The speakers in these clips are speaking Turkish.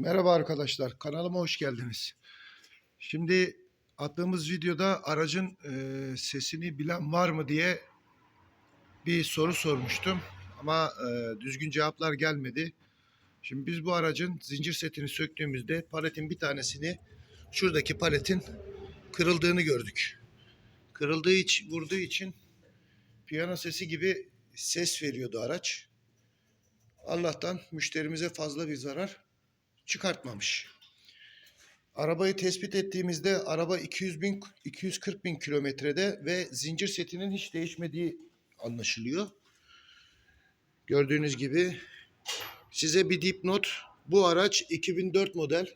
Merhaba arkadaşlar, kanalıma hoş geldiniz. Şimdi attığımız videoda aracın e, sesini bilen var mı diye bir soru sormuştum. Ama e, düzgün cevaplar gelmedi. Şimdi biz bu aracın zincir setini söktüğümüzde paletin bir tanesini şuradaki paletin kırıldığını gördük. Kırıldığı için, vurduğu için piyano sesi gibi ses veriyordu araç. Allah'tan müşterimize fazla bir zarar çıkartmamış. Arabayı tespit ettiğimizde araba 200 bin, 240 bin kilometrede ve zincir setinin hiç değişmediği anlaşılıyor. Gördüğünüz gibi size bir dipnot. Bu araç 2004 model.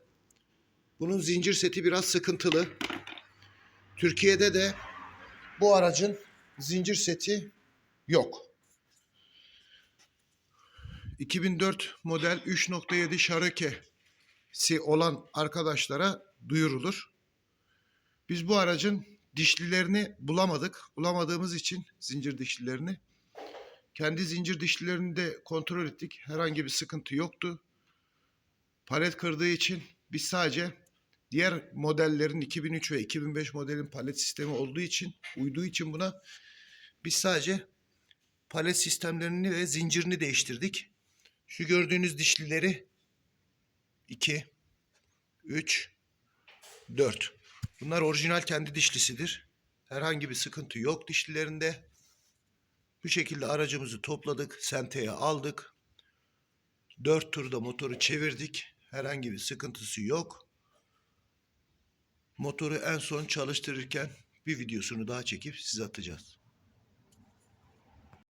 Bunun zincir seti biraz sıkıntılı. Türkiye'de de bu aracın zincir seti yok. 2004 model 3.7 Cherokee olan arkadaşlara duyurulur. Biz bu aracın dişlilerini bulamadık. Bulamadığımız için zincir dişlilerini kendi zincir dişlilerini de kontrol ettik. Herhangi bir sıkıntı yoktu. Palet kırdığı için biz sadece diğer modellerin 2003 ve 2005 modelin palet sistemi olduğu için, uyduğu için buna biz sadece palet sistemlerini ve zincirini değiştirdik. Şu gördüğünüz dişlileri 2, 3, 4. Bunlar orijinal kendi dişlisidir. Herhangi bir sıkıntı yok dişlilerinde. Bu şekilde aracımızı topladık, senteye aldık. 4 turda motoru çevirdik. Herhangi bir sıkıntısı yok. Motoru en son çalıştırırken bir videosunu daha çekip size atacağız.